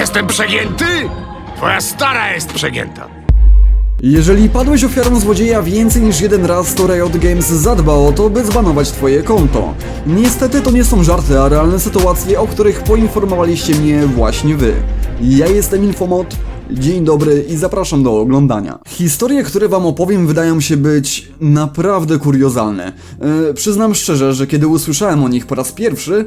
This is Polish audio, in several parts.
Jestem przegięty? Twoja stara jest przegięta. Jeżeli padłeś ofiarą złodzieja więcej niż jeden raz, to Riot Games zadba o to, by zbanować twoje konto. Niestety to nie są żarty, a realne sytuacje, o których poinformowaliście mnie właśnie wy. Ja jestem Infomod, dzień dobry i zapraszam do oglądania. Historie, które wam opowiem wydają się być naprawdę kuriozalne. Yy, przyznam szczerze, że kiedy usłyszałem o nich po raz pierwszy,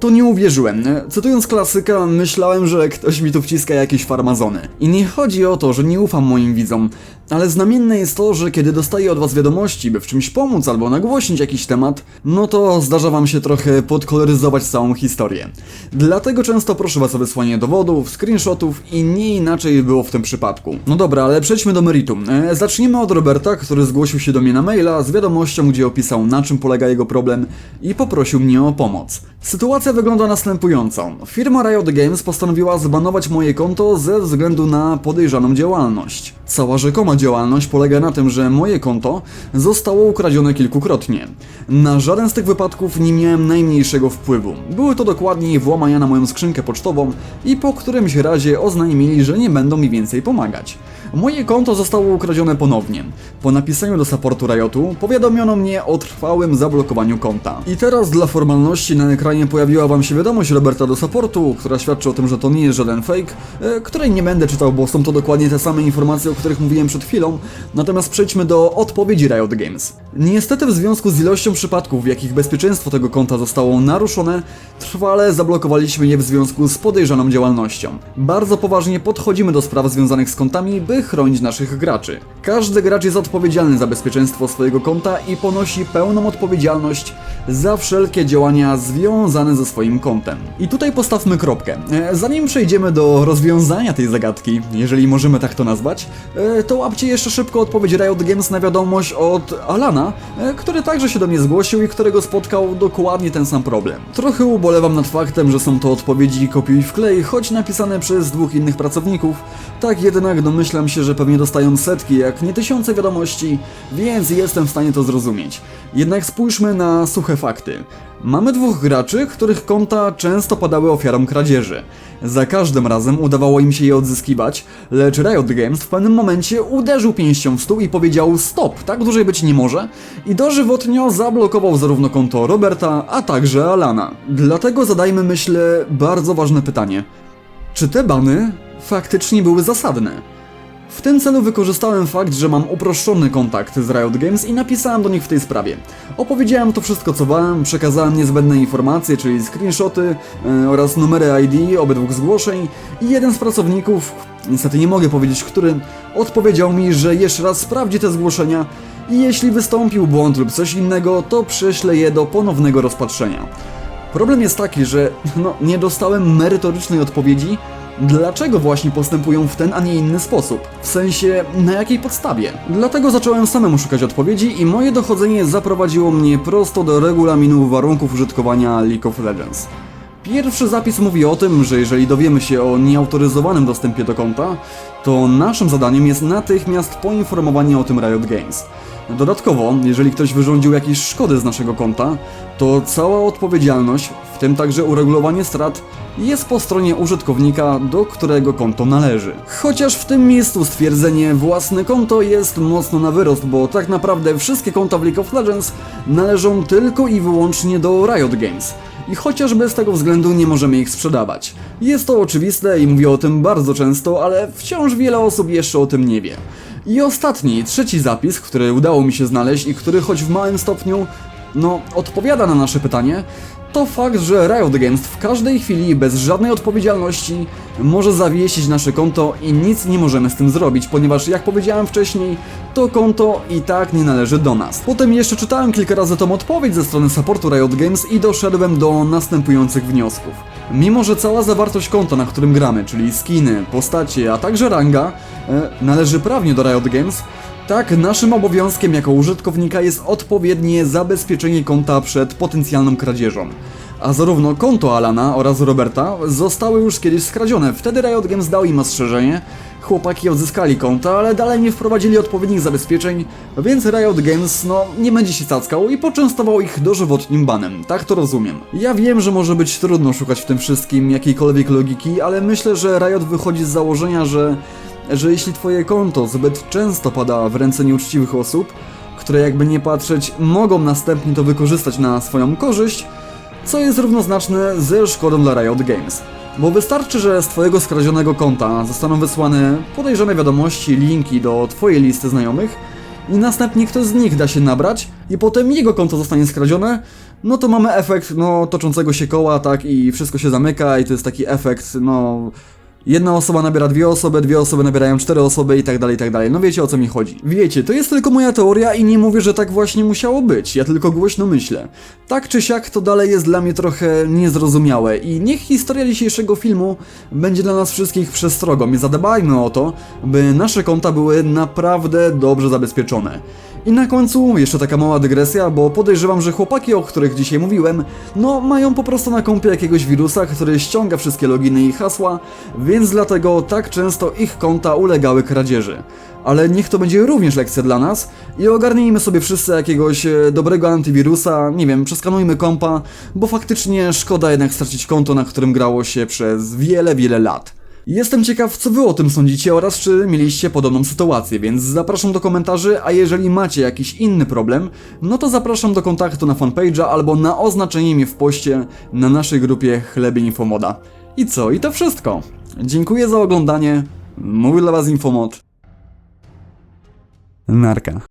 to nie uwierzyłem. Cytując klasyka, myślałem, że ktoś mi tu wciska jakieś farmazony. I nie chodzi o to, że nie ufam moim widzom, ale znamienne jest to, że kiedy dostaję od was wiadomości, by w czymś pomóc albo nagłośnić jakiś temat, no to zdarza wam się trochę podkoloryzować całą historię. Dlatego często proszę was o wysłanie dowodów, screenshotów i nie inaczej było w tym przypadku. No dobra, ale przejdźmy do meritum. E, zacznijmy od Roberta, który zgłosił się do mnie na maila z wiadomością, gdzie opisał na czym polega jego problem i poprosił mnie o pomoc. Sytuacja wygląda następująco. Firma Riot Games postanowiła zbanować moje konto ze względu na podejrzaną działalność. Cała rzekoma działalność polega na tym, że moje konto zostało ukradzione kilkukrotnie. Na żaden z tych wypadków nie miałem najmniejszego wpływu. Były to dokładnie włamania na moją skrzynkę pocztową i po którymś razie oznajmili, że nie będą mi więcej pomagać. Moje konto zostało ukradzione ponownie. Po napisaniu do supportu Riotu powiadomiono mnie o trwałym zablokowaniu konta. I teraz dla formalności na ekranie pojawiła wam się wiadomość Roberta do supportu, która świadczy o tym, że to nie jest żaden fake, e, której nie będę czytał, bo są to dokładnie te same informacje, o których mówiłem przed chwilą. Natomiast przejdźmy do odpowiedzi Riot Games. Niestety w związku z ilością przypadków, w jakich bezpieczeństwo tego konta zostało naruszone, trwale zablokowaliśmy je w związku z podejrzaną działalnością. Bardzo poważnie podchodzimy do spraw związanych z kontami, by chronić naszych graczy. Każdy gracz jest odpowiedzialny za bezpieczeństwo swojego konta i ponosi pełną odpowiedzialność za wszelkie działania związane ze swoim kontem. I tutaj postawmy kropkę. E, Zanim przejdziemy do rozwiązania tej zagadki, jeżeli możemy tak to nazwać, e, to łapcie jeszcze szybko odpowiedź Riot Games na wiadomość od Alana, e, który także się do mnie zgłosił i którego spotkał dokładnie ten sam problem. Trochę ubolewam nad faktem, że są to odpowiedzi kopiuj w klej, choć napisane przez dwóch innych pracowników, tak jednak domyślam się, że pewnie dostają setki, jak nie tysiące wiadomości, więc jestem w stanie to zrozumieć. Jednak spójrzmy na suche fakty. Mamy dwóch graczy, których konta często padały ofiarą kradzieży. Za każdym razem udawało im się je odzyskiwać, lecz Riot Games w pewnym momencie uderzył pięścią w stół i powiedział stop, tak dłużej być nie może i dożywotnio zablokował zarówno konto Roberta, a także Alana. Dlatego zadajmy myślę bardzo ważne pytanie. Czy te bany faktycznie były zasadne? W tym celu wykorzystałem fakt, że mam uproszczony kontakt z Riot Games i napisałem do nich w tej sprawie. Opowiedziałem to wszystko co wam, przekazałem niezbędne informacje, czyli screenshoty e, oraz numery ID obydwu zgłoszeń i jeden z pracowników, niestety nie mogę powiedzieć który, odpowiedział mi, że jeszcze raz sprawdzi te zgłoszenia i jeśli wystąpił błąd lub coś innego, to prześle je do ponownego rozpatrzenia. Problem jest taki, że no, nie dostałem merytorycznej odpowiedzi, dlaczego właśnie postępują w ten, a nie inny sposób. W sensie, na jakiej podstawie. Dlatego zacząłem samemu szukać odpowiedzi i moje dochodzenie zaprowadziło mnie prosto do regulaminu warunków użytkowania League of Legends. Pierwszy zapis mówi o tym, że jeżeli dowiemy się o nieautoryzowanym dostępie do konta, to naszym zadaniem jest natychmiast poinformowanie o tym Riot Games. Dodatkowo, jeżeli ktoś wyrządził jakieś szkody z naszego konta, to cała odpowiedzialność, w tym także uregulowanie strat, jest po stronie użytkownika, do którego konto należy. Chociaż w tym miejscu stwierdzenie własne konto jest mocno na wyrost, bo tak naprawdę wszystkie konta w League of Legends należą tylko i wyłącznie do Riot Games i chociażby z tego względu nie możemy ich sprzedawać. Jest to oczywiste i mówię o tym bardzo często, ale wciąż wiele osób jeszcze o tym nie wie. I ostatni, trzeci zapis, który udało mi się znaleźć i który choć w małym stopniu, no, odpowiada na nasze pytanie, to fakt, że Riot Games w każdej chwili bez żadnej odpowiedzialności może zawiesić nasze konto i nic nie możemy z tym zrobić, ponieważ jak powiedziałem wcześniej, to konto i tak nie należy do nas. Potem jeszcze czytałem kilka razy tą odpowiedź ze strony supportu Riot Games i doszedłem do następujących wniosków. Mimo, że cała zawartość konta, na którym gramy, czyli skiny, postacie, a także ranga, e, należy prawnie do Riot Games, tak, naszym obowiązkiem jako użytkownika jest odpowiednie zabezpieczenie konta przed potencjalną kradzieżą. A zarówno konto Alana oraz Roberta zostały już kiedyś skradzione. Wtedy Riot Games dał im ostrzeżenie. Chłopaki odzyskali konta, ale dalej nie wprowadzili odpowiednich zabezpieczeń, więc Riot Games, no, nie będzie się cackał i poczęstował ich dożywotnim banem. Tak to rozumiem. Ja wiem, że może być trudno szukać w tym wszystkim jakiejkolwiek logiki, ale myślę, że Riot wychodzi z założenia, że, że jeśli twoje konto zbyt często pada w ręce nieuczciwych osób, które jakby nie patrzeć mogą następnie to wykorzystać na swoją korzyść, co jest równoznaczne ze szkodą dla Riot Games. Bo wystarczy, że z twojego skradzionego konta zostaną wysłane podejrzane wiadomości, linki do twojej listy znajomych i następnie ktoś z nich da się nabrać i potem jego konto zostanie skradzione, no to mamy efekt, no, toczącego się koła, tak, i wszystko się zamyka i to jest taki efekt, no... Jedna osoba nabiera dwie osoby, dwie osoby nabierają cztery osoby i tak dalej, i tak dalej. No wiecie o co mi chodzi. Wiecie, to jest tylko moja teoria i nie mówię, że tak właśnie musiało być. Ja tylko głośno myślę. Tak czy siak to dalej jest dla mnie trochę niezrozumiałe i niech historia dzisiejszego filmu będzie dla nas wszystkich przestrogą i zadbajmy o to, by nasze konta były naprawdę dobrze zabezpieczone. I na końcu jeszcze taka mała dygresja, bo podejrzewam, że chłopaki, o których dzisiaj mówiłem, no mają po prostu na kompie jakiegoś wirusa, który ściąga wszystkie loginy i hasła, więc dlatego tak często ich konta ulegały kradzieży. Ale niech to będzie również lekcja dla nas i ogarnijmy sobie wszyscy jakiegoś e, dobrego antywirusa, nie wiem, przeskanujmy kompa, bo faktycznie szkoda jednak stracić konto, na którym grało się przez wiele, wiele lat. Jestem ciekaw, co wy o tym sądzicie oraz czy mieliście podobną sytuację, więc zapraszam do komentarzy, a jeżeli macie jakiś inny problem, no to zapraszam do kontaktu na fanpage'a albo na oznaczenie mnie w poście na naszej grupie Chlebie Infomoda. I co? I to wszystko. Dziękuję za oglądanie. Mówił dla was Infomod. Narka.